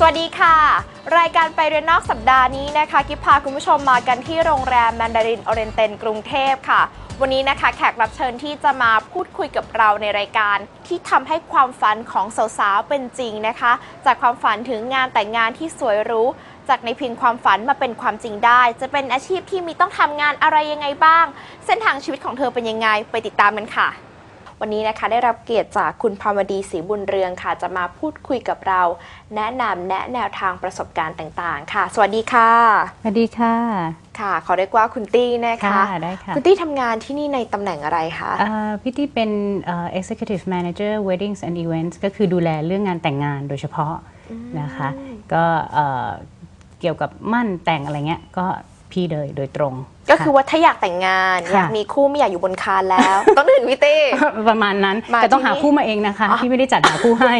สวัสดีค่ะ รายการไปเรียนนอกสัปดาห์นี้นะคะ กิฟพาคุณผู้ชมมากันที่โรงแรมแมนดารินโอเรนเตนกรุงเทพค่ะ วันนี้นะคะแขกรับเชิญที่จะมาพูดคุยกับเราในรายการ ที่ทำให้ความฝันของสาวๆเป็นจริงนะคะ จากความฝันถึงงานแต่งงานที่สวยรู้ จากในเพียงความฝันมาเป็นความจริงได้ จะเป็นอาชีพที่มีต้องทำงานอะไรยังไงบ้าง เส้นทางชีวิตของเธอเป็นยังไงไปติดตามกันค่ะ วันนี้นะคะได้รับเกียรติจากคุณพรมดีศรีบุญเรืองค่ะ จะมาพูดคุยกับเรา แนะนำแนะแนวทางประสบการณ์ต่างๆ ค่ะ สวัสดีค่ะ สวัสดีค่ะ ค่ะ ขอเรียกว่าคุณตี้นะคะค่ะได้ค่ะ คุณตี้ทำงานที่นี่ในตำแหน่งอะไรคะเอ่อพี่ที่เป็นเอ่อ executive manager weddings and events ก็คือดูแลเรื่องงานแต่งงานโดยเฉพาะนะคะ ก็เอ่อเกี่ยวกับมั่นแต่งอะไรเงี้ยก็พี่เลยโดยตรง ก็คือว่าถ้าอยากแต่งงานค่ะอยากมีคู่ไม่อยากอยู่บนคานแล้วต้องนึกถึงพี่ตี้ค่ะประมาณนั้นมาแต่ต้องที่หานี่คู่มาเองนะคะอ๋อพี่ไม่ได้จัดหาคู่ให้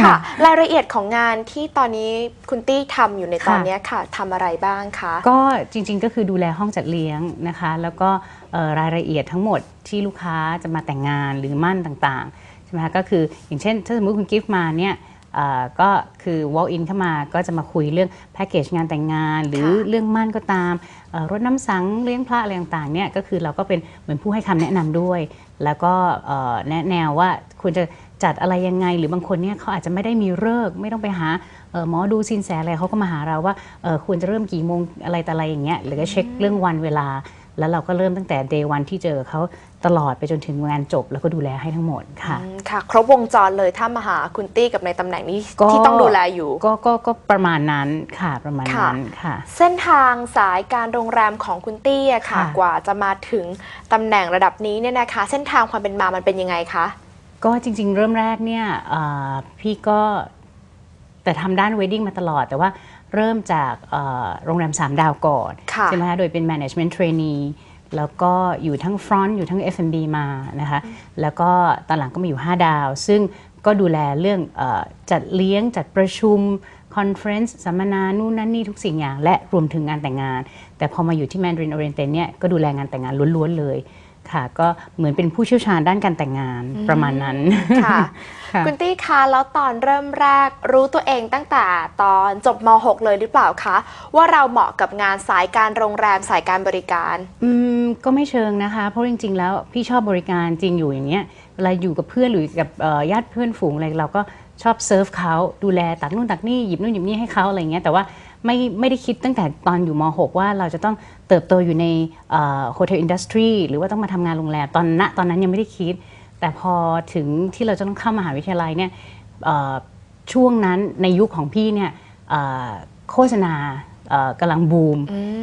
ค่ะ รายละเอียดของงานที่ตอนนี้คุณตี้ทำอยู่ในตอนค่ะเนี้ยค่ะทำอะไรบ้างคะก็จริง ๆ ก็คือดูแลห้องจัดเลี้ยงนะคะ แล้วก็เอ่อรายละเอียดทั้งหมดที่ลูกค้าจะมาแต่งงานหรือมั่นต่างๆใช่ไหมคะก็คืออย่างเช่น ถ้าสมมติคุณกิฟต์มาเนี่ยเอ่อ ก็คือ walk in เข้ามาก็จะมาคุยเรื่องแพ็กเกจงานแต่งงาน หรือค่ะเรื่องมั่นก็ตามเอ่อรถน้ำสังเลี้ยงพระอะไรต่างๆเนี่ยก็คือเราก็เป็นเหมือนผู้ให้คำแนะนำด้วย แล้วก็เอ่อแนะแนวว่าควรจะจัดอะไรยังไง หรือบางคนเนี่ยเขาอาจจะไม่ได้มีเลิกษ์ไม่ต้องไปหาเอ่อหมอดูสินแสอะไรเขาก็มาหาเราว่าเอ่อควรจะเริ่มกี่โมงอะไรแต่อะไรอย่างเงี้ยหรือก็เช็คเรื่องวันเวลา แล้วเราก็เริ่มตั้งแต่ day วันที่เจอเขาตลอดไปจนถึงงานจบ แล้วก็ดูแลให้ทั้งหมดค่ะ อืมค่ะ ครบวงจรเลยถ้ามาหาคุณตี้กับในตำแหน่งนี้ก็ ที่ต้องดูแลอยู่ ก็ก็ก็ประมาณนั้นค่ะประมาณค่ะนั้นค่ะ เส้นทางสายการโรงแรมของคุณตี้อะค่ะ ค่ะ กว่าจะมาถึงตำแหน่งระดับนี้เนี่ยนะคะ เส้นทางความเป็นมามันเป็นยังไงคะ ก็จริง ๆ เริ่มแรกเนี่ยเอ่อพี่ก็แต่ทำด้าน wedding มาตลอด แต่ว่า เริ่มจากเอ่อโรงแรม 3 ดาวก่อนค่ะใช่ไหมคะโดยเป็น management trainee แล้วก็อยู่ทั้ง front อยู่ทั้ง F&B มานะคะแล้วก็ตอนหลังก็มาอยู่ 5 ดาว ซึ่งก็ดูแลเรื่องเออจัดเลี้ยงจัดประชุมคอนเฟรนซ์สัมมนา นู่นนั่นนี่ทุกสิ่งอย่าง และรวมถึงงานแต่งงาน แต่พอมาอยู่ที่ Mandarin Oriental เนี่ยก็ดูแลงานแต่งงานล้วน ๆ เลย ค่ะ ก็เหมือนเป็นผู้เชี่ยวชาญด้านการแต่งงานประมาณนั้นค่ะค่ะ คุณตี้คะแล้วตอนเริ่มแรกรู้ตัวเองตั้งแต่ตอนจบม .6 เลยหรือเปล่าคะ ว่าเราเหมาะกับงานสายการโรงแรมสายการบริการอืมก็ไม่เชิงนะคะ เพราะจริง ๆ แล้วพี่ชอบบริการจริงอยู่อย่างเงี้ยเวลาอยู่กับเพื่อนหรือกับเอ่อญาติเพื่อนฝูงอะไรเราก็ชอบเซิร์ฟเขาดูแลตักนู่นตักนี่หยิบนู่นหยิบนี่ให้เขาอะไรเงี้ยแต่ว่า ไม่ไม่ได้คิดตั้งแต่ตอนอยู่ม .6 ว่าเราจะต้องเติบโตอยู่ในโฮเทลอินดัสทรีหรือว่าต้องมาทำงานโรงแรมตอนณตอนนั้นยังไม่ได้คิด แต่พอถึงที่เราจะต้องเข้ามหาวิทยาลัยเนี่ยเอ่อช่วงนั้นในยุคของพี่เนี่ยเอ่อโฆษณาเอ่อกำลังบูม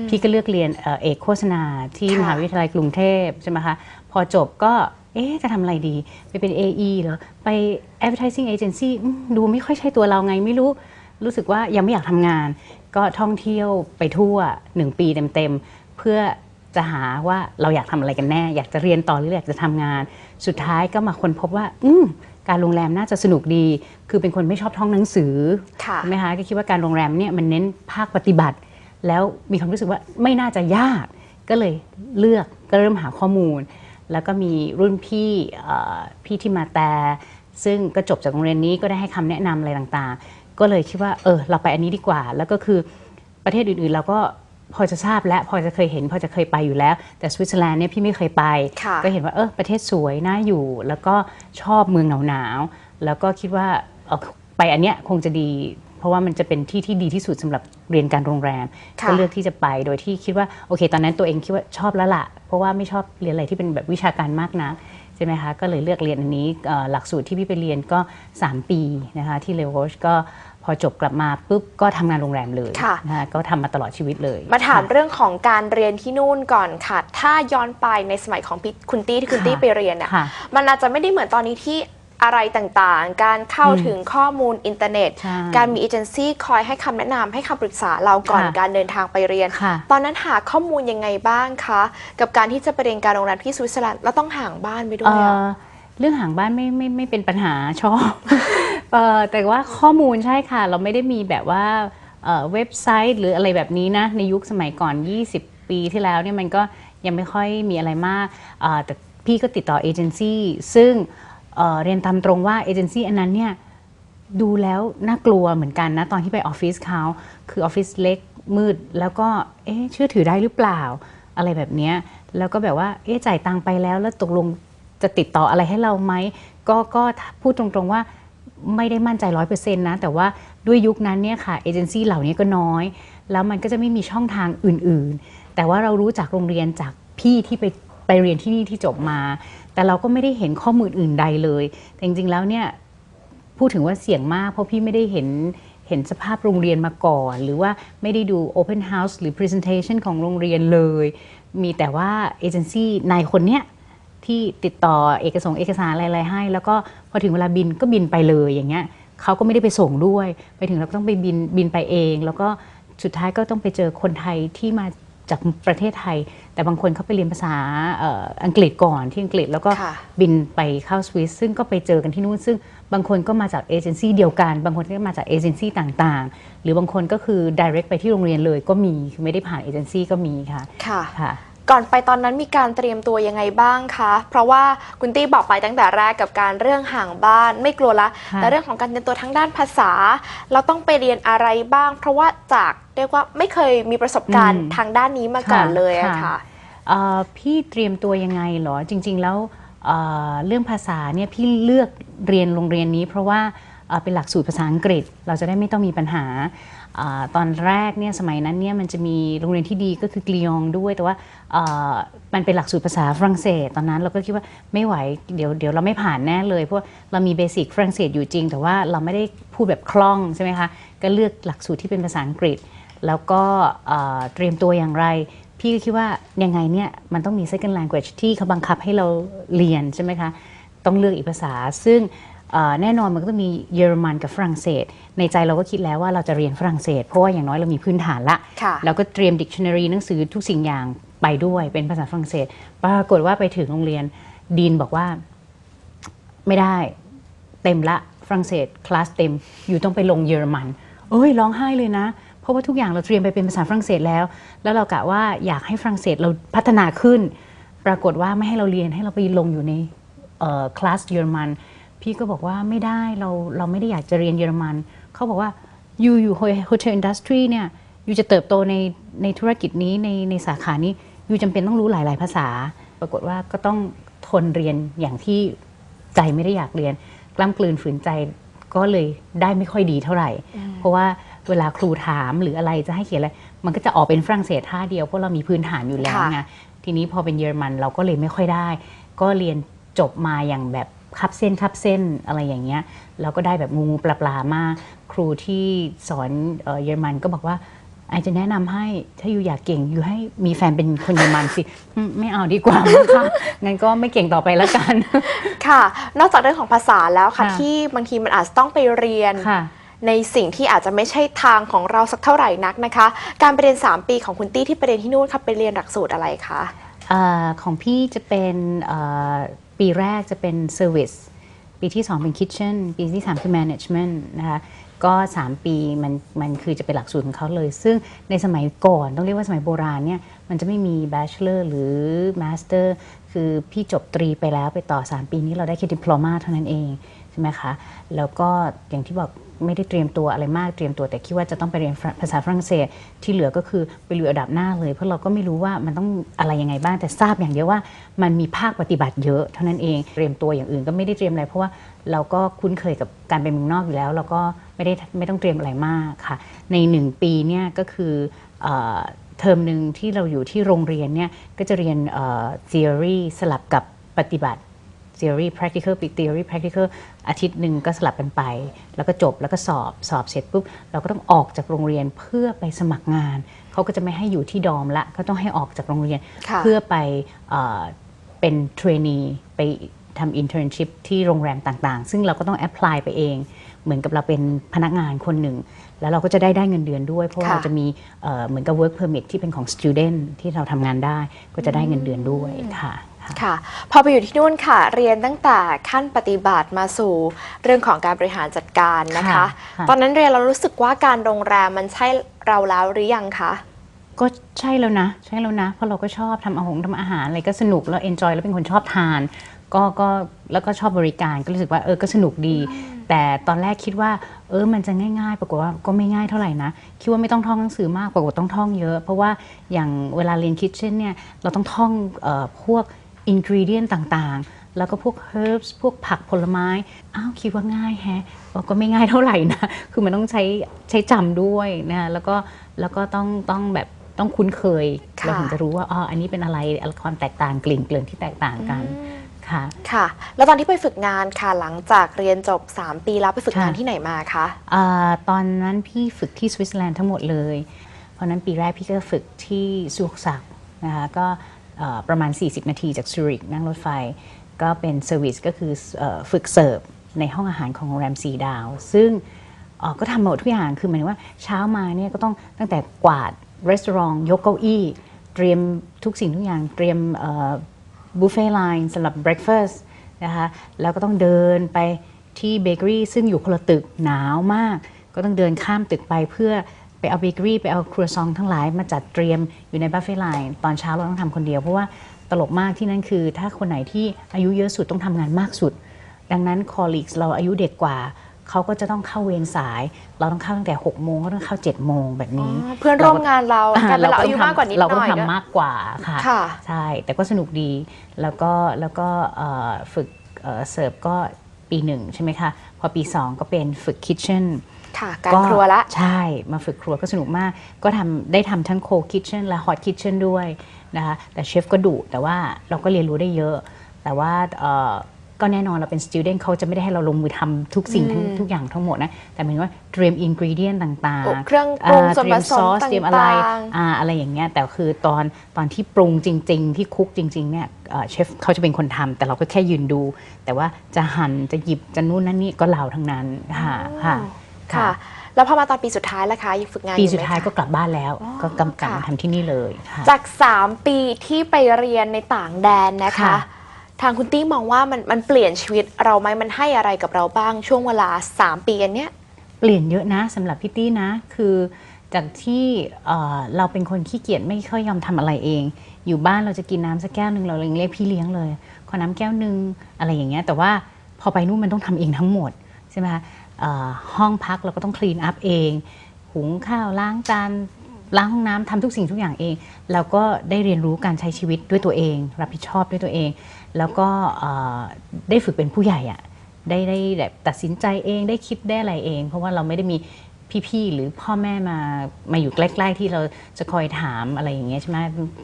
พี่ก็เลือกเรียนเอ่อเอกโฆษณาที่ค่ะมหาวิทยาลัยกรุงเทพใช่ไหมคะพอจบก็เอ๊ะจะทำอะไรดี ไปเป็น AE เหรอ ไป advertising agency อืมดูไม่ค่อยใช่ตัวเราไงไม่รู้ รู้สึกว่ายังไม่อยากทำงาน ก็ท่องเที่ยวไปทั่ว 1 ปีเต็มๆ เพื่อจะหาว่าเราอยากทำอะไรกันแน่ อยากจะเรียนต่อหรืออยากจะทำงาน สุดท้ายก็มาค้นพบว่า อืมการโรงแรมน่าจะสนุกดี คือเป็นคนไม่ชอบท่องหนังสือค่ะใช่ไหมคะก็คิดว่าการโรงแรมเนี่ยมันเน้นภาคปฏิบัติ แล้วมีความรู้สึกว่าไม่น่าจะยาก ก็เลยเลือกก็เริ่มหาข้อมูล แล้วก็มีรุ่นพี่เอ่อพี่ที่มาแต่ ซึ่งก็จบจากโรงเรียนนี้ก็ได้ให้คำแนะนำอะไรต่างๆ ก็เลยคิดว่าเออเราไปอันนี้ดีกว่า แล้วก็คือประเทศอื่นๆเราก็พอจะทราบและพอจะเคยเห็น พอจะเคยไปอยู่แล้ว แต่สวิตเซอร์แลนด์เนี่ยพี่ไม่เคยไปค่ะก็เห็นว่าเออประเทศสวยน่าอยู่ แล้วก็ชอบเมืองหนาวๆแล้วก็คิดว่าเอ่อไปอันเนี้ยคงจะดี เพราะว่ามันจะเป็นที่ที่ดีที่สุดสำหรับเรียนการโรงแรมค่ะก็เลือกที่จะไปโดยที่คิดว่าโอเค ตอนนั้นตัวเองคิดว่าชอบแล้วล่ะ เพราะว่าไม่ชอบเรียนอะไรที่เป็นแบบวิชาการมากนักใช่ไหมคะก็เลยเลือกเรียนอันนี้เอ่อหลักสูตรที่พี่ไปเรียนก็ 3 ปีนะคะที่เลโวชก็พอจบกลับมาปุ๊บก็ทำงานโรงแรมเลยค่ะนะคะก็ทำมาตลอดชีวิตเลย มาถามค่ะเรื่องของการเรียนที่นู่นก่อนค่ะ ถ้าย้อนไปในสมัยของพี่คุณตี้ที่คุณค่ะตี้ไปเรียนเนี่ยค่ะมันอาจจะไม่ได้เหมือนตอนนี้ที่ อะไรต่างๆ การเข้าอืมถึงข้อมูลอินเทอร์เน็ตใช่การมีเอเจนซี่คอยให้คำแนะนำให้คำปรึกษาเราก่อนค่ะการเดินทางไปเรียนค่ะตอนนั้นหาข้อมูลยังไงบ้างคะ กับการที่จะไปเรียนการโรงแรมที่สวิตเซอร์แลนด์แล้วต้องห่างบ้านไปด้วเอ่ยอะอเรื่องห่างบ้านไม่ไม่ไม่เป็นปัญหาชอบเอ่อแต่ว่าข้อมูลใช่ค่ะ เราไม่ได้มีแบบว่าเอ่อเว็บไซต์หรืออะไรแบบนี้นะในยุคสมัยก่อน 20 ปีที่แล้วเนี่ยมันก็ยังไม่ค่อยมีอะไรมากเอ่อแต่พี่ก็ติดต่อเอเจนซี่ซึ่ง เเรียนตามตรงว่าเอเจนซี่อันนั้นเนี่ยดูแล้วน่ากลัวเหมือนกันนะ ตอนที่ไปออฟฟิศเขาคือออฟฟิศเล็กมืด แล้วก็เอ๊ะเชื่อถือได้หรือเปล่า อะไรแบบนี้แล้วก็แบบว่าเอ๊ะจ่ายตังไปแล้ว แล้วตกลงจะติดต่ออะไรให้เราไหมก็ก็พูดตรงๆว่าไม่ได้มั่นใจร้อยเปอร์เซ็นต์นะ แต่ว่าด้วยยุคนั้นเนี่ยค่ะเอเจนซี่เหล่านี้ก็น้อย แล้วมันก็จะไม่มีช่องทางอื่นๆ แต่ว่าเรารู้จากโรงเรียนจากพี่ที่ไป ไปเรียนที่นี่ที่จบมา แต่เราก็ไม่ได้เห็นข้อมูลอื่นใดเลย แต่จริงๆแล้วเนี่ยพูดถึงว่าเสี่ยงมาก เพราะพี่ไม่ได้เห็นเห็นสภาพโรงเรียนมาก่อน หรือว่าไม่ได้ดู Open House หรือ Presentation ของโรงเรียนเลย มีแต่ว่าเอเจนซี่นายคนเนี้ยที่ติดต่อเอกสงค์เอกสารอะไรๆให้ แล้วก็พอถึงเวลาบินก็บินไปเลยอย่างเงี้ยเขาก็ไม่ได้ไปส่งด้วย ไปถึงเราก็ต้องไปบินบินไปเอง แล้วก็สุดท้ายก็ต้องไปเจอคนไทยที่มา จากประเทศไทย แต่บางคนเขาไปเรียนภาษาเอ่ออังกฤษก่อนที่อังกฤษแล้วก็ค่ะบินไปเข้าสวิสซึ่งก็ไปเจอกันที่นู่น ซึ่งบางคนก็มาจากเอเจนซี่เดียวกัน บางคนก็มาจากเอเจนซี่ต่างๆ หรือบางคนก็คือ direct ไปที่โรงเรียนเลยก็มีคือไม่ได้ผ่านเอเจนซี่ก็มีค่ะค่ะค่ะก่อนไปตอนนั้นมีการเตรียมตัวยังไงบ้างคะ เพราะว่าคุณตี้บอกไปตั้งแต่แรกกับการเรื่องห่างบ้านไม่กลัวละค่ะแต่เรื่องของการเตรียมตัวทั้งด้านภาษา เราต้องไปเรียนอะไรบ้าง เพราะว่าจากเรียกว่าไม่เคยมีประสบการณ์ทางด้านนี้มาก่อนเลยอะค่ะเอ่อพี่เตรียมตัวยังไงเหรอจริง ๆ แล้วเอ่อเรื่องภาษาเนี่ยพี่เลือกเรียนโรงเรียนนี้ เพราะว่าเอ่อเป็นหลักสูตรภาษาอังกฤษ เราจะได้ไม่ต้องมีปัญหาอาตอนแรกเนี่ยสมัยนั้นเนี่ยมันจะมีโรงเรียนที่ดีก็คือกลียงด้วย แต่ว่าเอ่อมันเป็นหลักสูตรภาษาฝรั่งเศส ตอนนั้นเราก็คิดว่าไม่ไหวเดี๋ยวเดี๋ยวเราไม่ผ่านแน่เลยเพราะว่าเรามีเบสิกฝรั่งเศสอยู่จริง แต่ว่าเราไม่ได้พูดแบบคล่องใช่ไหมคะก็เลือกหลักสูตรที่เป็นภาษาอังกฤษ แล้วก็เอ่อเตรียมตัวอย่างไร พี่ก็คิดว่ายังไงเนี่ยมันต้องมี second language ที่เขาบังคับให้เราเรียนใช่ไหมคะ ต้องเลือกอีกภาษา ซึ่งเอ่อแน่นอนมันก็ต้องมีเยอรมันกับฝรั่งเศส ในใจเราก็คิดแล้วว่าเราจะเรียนฝรั่งเศส เพราะว่าอย่างน้อยเรามีพื้นฐานละค่ะแล้วก็เตรียม dictionary หนังสือทุกสิ่งอย่างไปด้วยเป็นภาษาฝรั่งเศส ปรากฏว่าไปถึงโรงเรียนดีนบอกว่าไม่ได้เต็มละฝรั่งเศสคลาสเต็ม อยู่ต้องไปลงเยอรมัน เอ้ยร้องไห้เลยนะ เพราะว่าทุกอย่างเราเตรียมไปเป็นภาษาฝรั่งเศสแล้ว แล้วเรากะว่าอยากให้ฝรั่งเศสเราพัฒนาขึ้น ปรากฏว่าไม่ให้เราเรียนให้เราไปลงอยู่ในคลาสเยอรมัน พี่ก็บอกว่าไม่ได้เราเราไม่ได้อยากจะเรียนเยอรมันเขาบอกว่าอยู่อยู่โฮเทลอินดัสทรีเนี่ยอยู่จะเติบโตในในธุรกิจนี้ในในสาขานี้อยู่จำเป็นต้องรู้หลาย ๆ ภาษา ปรากฏว่าก็ต้องทนเรียนอย่างที่ใจไม่ได้อยากเรียน กล้ำกลืนฝืนใจก็เลยได้ไม่ค่อยดีเท่าไหร่ เพราะว่า เวลาครูถามหรืออะไรจะให้เขียนอะไร มันก็จะออกเป็นฝรั่งเศสท่าเดียวเพราะเรามีพื้นฐานอยู่แล้วค่ะไงทีนี้พอเป็นเยอรมันเราก็เลยไม่ค่อยได้ ก็เรียนจบมาอย่างแบบคับเส้นคับเส้นอะไรอย่างเงี้ยแล้วก็ได้แบบงูงูปลาปลามาก ครูที่สอนเอ่อเยอรมันก็บอกว่าไอจะแนะนำให้ถ้าอยู่อยากเก่งอยู่ให้มีแฟนเป็นคนเยอรมันสิอืมไม่เอาดีกว่ามั้งคะงั้นก็ไม่เก่งต่อไปแล้วกัน ค่ะ นอกจากเรื่องของภาษาแล้วค่ะค่ะที่บางทีมันอาจจะต้องไปเรียนค่ะ ในสิ่งที่อาจจะไม่ใช่ทางของเราสักเท่าไหร่นักนะคะ การไปเรียน 3 ปีของคุณตี้ที่ไปเรียนที่นู่นค่ะไปเรียนหลักสูตรอะไรคะอาของพี่จะเป็นอ่าปีแรกจะเป็น Service ปีที่ 2 เป็น Kitchen ปีที่ 3 คือ Management นะคะก็ 3 ปีมันมันคือจะเป็นหลักสูตรของเขาเลย ซึ่งในสมัยก่อนต้องเรียกว่าสมัยโบราณเนี่ยมันจะไม่มี Bachelor หรือ Master คือพี่จบตรีไปแล้วไปต่อ 3 ปีนี้เราได้แค่ Diploma เท่านั้นเอง ใช่ไหมคะ แล้วก็อย่างที่บอก ไม่ได้เตรียมตัวอะไรมากเตรียมตัวแต่คิดว่าจะต้องไปเรียนภาษาฝรั่งเศส ที่เหลือก็คือไปเรียนระดับหน้าเลย เพราะเราก็ไม่รู้ว่ามันต้องอะไรยังไงบ้างแต่ทราบอย่างเดียวว่า มันมีภาคปฏิบัติเยอะเท่านั้นเองเตรียมตัวอย่างอื่นก็ไม่ได้เตรียมอะไรเพราะว่าเราก็คุ้นเคยกับการไปเมืองนอกอยู่แล้ว เราก็ไม่ได้ไม่ต้องเตรียมอะไรมากค่ะ ในหนึ่งปีเนี่ยก็คือเออเทอมหนึ่งที่เราอยู่ที่โรงเรียนเนี่ยก็จะเรียน theory สลับกับปฏิบัติ theory practical ปี theory practical อาทิตย์หนึ่งก็สลับกันไป แล้วก็จบแล้วก็สอบสอบเสร็จปุ๊บเราก็ต้องออกจากโรงเรียนเพื่อไปสมัครงาน เขาก็จะไม่ให้อยู่ที่ดอมละก็ต้องให้ออกจากโรงเรียนค่ะเพื่อไปเอ่อเป็นเทรนนีไปทำ internship ที่โรงแรมต่างๆ ซึ่งเราก็ต้อง apply ไปเอง เหมือนกับเราเป็นพนักงานคนหนึ่ง แล้วเราก็จะได้ได้เงินเดือนด้วย เพราะว่าค่ะเราจะมีเอ่อเหมือนกับ work permit ที่เป็นของ student ที่เราทำงานได้ ก็จะได้เงินเดือนด้วยค่ะ ค่ะค่ะ พอไปอยู่ที่นู่นค่ะ เรียนตั้งแต่ขั้นปฏิบัติมาสู่เรื่องของการบริหารจัดการนะคะค่ะค่ะตอนนั้นเรียนเรารู้สึกว่าการโรงแรมมันใช่เราแล้วหรือยังคะก็ใช่แล้วนะ ใช่แล้วนะ เพราะเราก็ชอบทำอาหารทำอาหารอะไรก็สนุกแล้วเอนจอยแล้วเป็นคนชอบทาน ก็ก็แล้วก็ชอบบริการก็รู้สึกว่าเออก็สนุกดี แต่ตอนแรกคิดว่า เออมันจะง่ายๆปรากฏว่าก็ไม่ง่ายเท่าไหร่นะคิดว่าไม่ต้องท่องหนังสือมากปรากฏต้องท่องเยอะ เพราะว่าอย่างเวลาเรียนคิทเช่นเนี่ยเราต้องท่องเออพวก อินกรีเดียนต่างๆ แล้วก็พวก herbs พวกผักผลไม้ อ้าวคิดว่าง่ายแฮะเออก็ไม่ง่ายเท่าไหร่นะ คือมันต้องใช้ใช้จำด้วยนะแล้วก็แล้วก็ต้องต้องแบบต้องคุ้นเคยค่ะเราถึงจะรู้ว่าอ๋ออันนี้เป็นอะไรความแตกต่างกลิ่นเกลื่อนที่แตกต่างกันค่ะค่ะ แล้วตอนที่ไปฝึกงานค่ะหลังจากเรียนจบ 3 ปีแล้วไปฝึกงานค่ะที่ไหนมาคะอาตอนนั้นพี่ฝึกที่สวิตเซอร์แลนด์ทั้งหมดเลย เพราะฉะนั้นปีแรกพี่ก็ฝึกที่ซูกซักนะคะก็เอ่อ ประมาณ 40 นาทีจากซูริกนั่งรถไฟ ก็เป็นเซอร์วิสก็คือฝึกเสิร์ฟในห้องอาหารของโรงแรมสีดาว ซึ่งก็ทำหมดทุกอย่างคือหมายถึงว่าเช้ามาเนี่ยก็ต้องตั้งแต่กวาดรีสอร์ทยกเก้าอี้เตรียมทุกสิ่งทุกอย่างเตรียมบุฟเฟ่ไลน์สำหรับเบรคฟาสต์นะคะแล้วก็ต้องเดินไปที่เบเกอรี่ซึ่งอยู่คนละตึกหนาวมาก ก็ต้องเดินข้ามตึกไปเพื่อ ไปเอาเบเกอรี่ไปเอาครัวซองทั้งหลายมาจัดเตรียมอยู่ในบัฟเฟ่ไลน์ตอนเช้าเราต้องทำคนเดียว เพราะว่าตลกมากที่นั่นคือ ถ้าคนไหนที่อายุเยอะสุดต้องทำงานมากสุด ดังนั้นคอลีกเราอายุเด็กกว่าเขาก็จะต้องเข้าเวรสาย เราต้องเข้าตั้งแต่6โมงก็ต้องเข้า7โมงแบบนี้อ๋อเพื่อนร่วมงานเรากลายเป็นเราอายุมากกว่านิดหเราก็น่อยทำมากกว่าค่ะค่ะใช่แต่ก็สนุกดีแล้วก็แล้วก็เอ่อฝึกเอ่อเสิร์ฟก็ปีหนึ่งใช่ไหมคะ พอปี 2 ก็เป็นฝึกคิทเช่น ค่ะการครัวละ ใช่มาฝึกครัวก็สนุกมาก ก็ทำได้ทำทั้งโคคิทเช่นและฮอตคิทเช่นด้วยนะคะแต่เชฟก็ดุแต่ว่าเราก็เรียนรู้ได้เยอะ แต่ว่าเอ่อก็แน่นอนเราเป็น student เขาจะไม่ได้ให้เราลงมือทำทุกสิ่งทั้งทุกอย่างทั้งหมดนะ แต่หมายถึงว่าเตรียมอินกรีเดียนต่างโอ้ๆเครื่องปรุงอ่าส่วนผสมเตรียมซอสเตรียมอะไรต่างๆอ่าอะไรอย่างเงี้ยแต่คือตอนตอนที่ปรุงจริง ๆ ที่คุกจริง ๆ เนี่ยเอ่อเชฟเขาจะเป็นคนทำแต่เราก็แค่ยืนดู แต่ว่าจะหั่นจะหยิบจะนู่นนั่นนี่ก็เราทั้งนั้นค่ะค่ะ ค่ะ แล้วพอมาตอนปีสุดท้ายล่ะคะยังฝึกงานอปีไหมสุดท้ายคะ ก็กลับบ้านแล้ว อ๋อก็กำกลับค่ะ มาทำที่นี่เลยค่ะ จาก 3 ปีที่ไปเรียนในต่างแดนนะคะ ค่ะ ทางคุณตี้มองว่ามันมันเปลี่ยนชีวิตเราไหมมันให้อะไรกับเราบ้างช่วงเวลา 3 ปีอันเนี้ย เปลี่ยนเยอะนะสำหรับพี่ตี้นะ คือจากที่เอ่อเราเป็นคนขี้เกียจไม่ค่อยยอมทำอะไรเอง อยู่บ้านเราจะกินน้ำสักแก้วหนึ่งเราเรียกพี่เลี้ยงเลย ขอน้ำแก้วหนึ่งอะไรอย่างเงี้ยแต่ว่าพอไปนู่นมันต้องทำเองทั้งหมดใช่ไหมคะเอ่อ ห้องพักเราก็ต้องคลีนอัพเอง หุงข้าวล้างจานล้างห้องน้ำทำทุกสิ่งทุกอย่างเอง แล้วก็ได้เรียนรู้การใช้ชีวิตด้วยตัวเอง รับผิดชอบด้วยตัวเอง แล้วก็ได้ฝึกเป็นผู้ใหญ่อะได้ได้แบบตัดสินใจเองได้คิดได้อะไรเอง เพราะว่าเราไม่ได้มีพี่ๆหรือพ่อแม่มามาอยู่ใกล้ๆที่เราจะคอยถามอะไรอย่างเงี้ยใช่ไหม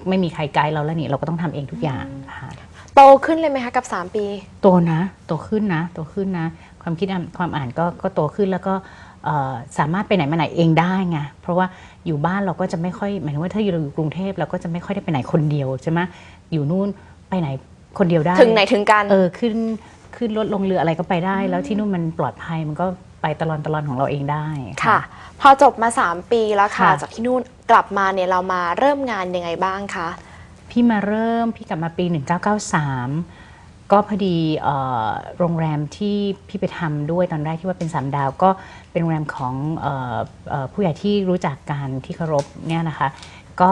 ไม่มีใครไกด์เราแล้วนี่เราก็ต้องทำเองทุกอย่างค่ะ โตขึ้นเลยไหมคะกับ 3 ปี โตนะ โตขึ้นนะ โตขึ้นนะ ความคิดอ่านความอ่านก็ก็โตขึ้นแล้วก็เอ่อสามารถไปไหนมาไหนเองได้ไง เพราะว่าอยู่บ้านเราก็จะไม่ค่อยหมายถึงว่าถ้าอยู่เราอยู่กรุงเทพเราก็จะไม่ค่อยได้ไปไหนคนเดียวใช่ไหมอยู่นู่นไปไหนคนเดียวได้ ถึงไหนถึงกัน เออขึ้นขึ้นรถลงเรืออะไรก็ไปได้ แล้วที่นู่นมันปลอดภัยมันก็ไปตลอดตลอดของเราเองได้ ค่ะ พอจบมา 3 ปีแล้วค่ะ ค่ะ จากที่นู่นกลับมาเนี่ยเรามาเริ่มงานยังไงบ้างคะ พี่มาเริ่มพี่กลับมาปี 1993 ก็พอดีเอ่อโรงแรมที่พี่ไปทำด้วยตอนแรกที่ว่าเป็นสามดาว ก็เป็นโรงแรมของเอ่อเอ่อผู้ใหญ่ที่รู้จักกันที่เคารพเนี่ยนะคะ ก็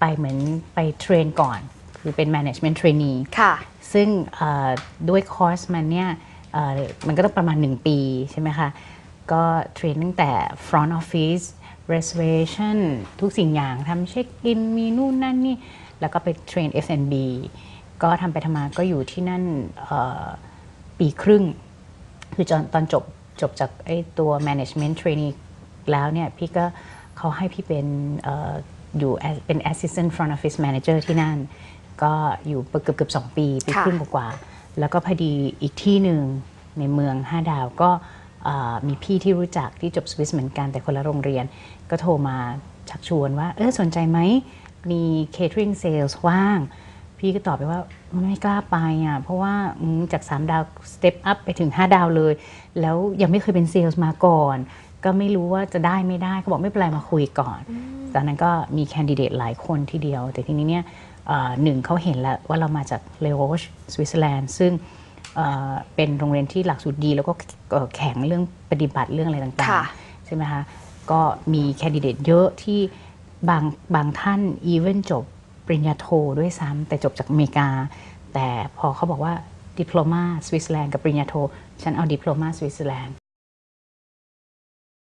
ไปเหมือนไปเทรนก่อน คือเป็น management trainee ค่ะ ซึ่งเอ่อด้วยคอร์สมันเนี่ยเอ่อมันก็ต้องประมาณ 1 ปีใช่ไหมคะ ก็เทรนตั้งแต่ front office reservation ทุกสิ่งอย่างทำเช็คอินมีนู่นนั่นนี่ แล้วก็ไปเทรน F&B ก็ทำไปทำมาก็อยู่ที่นั่นเอ่อปีครึ่ง คือตอนตอนจบจบจากไอ้ตัว management trainee แล้วเนี่ยพี่ก็เขาให้พี่เป็นเอออยู่ as- เป็น assistant front office manager ที่นั่น ก็อยู่เกือบเกือบสองปีปีค่ะครึ่งกว่าๆแล้วก็พอดีอีกที่หนึ่งในเมือง 5 ดาวก็เอ่อมีพี่ที่รู้จักที่จบสวิสเหมือนกันแต่คนละโรงเรียน ก็โทรมาชักชวนว่า เออสนใจไหม มี catering sales ว่าง พี่ก็ตอบไปว่าไม่กล้าไปอะเพราะว่าอืมจาก 3 ดาว step up ไปถึง 5 ดาวเลย แล้วยังไม่เคยเป็นเซลส์มาก่อน ก็ไม่รู้ว่าจะได้ไม่ได้เขาบอกไม่เป็นไรมาคุยก่อนตอนนั้นก็มีแคนดิเดตหลายคนทีเดียว แต่ทีนี้เนี่ยเอ่อหนึ่งเขาเห็นแล้วว่าเรามาจากเลโอชสวิตเซอร์แลนด์ซึ่งเอ่อเป็นโรงเรียนที่หลักสูตรดี แล้วก็เอ่อแข็งเรื่องปฏิบัติเรื่องอะไรต่างค่ะๆใช่ไหมคะ ก็มีแคนดิเดตเยอะที่ บางบางท่านอีเวนจบปริญญาโทด้วยซ้ำแต่จบจากอเมริกา แต่พอเขาบอกว่าดิปโลมาสวิตเซอร์แลนด์กับปริญญาโท ฉันเอาดิปโลมาสวิตเซอร์แลนด์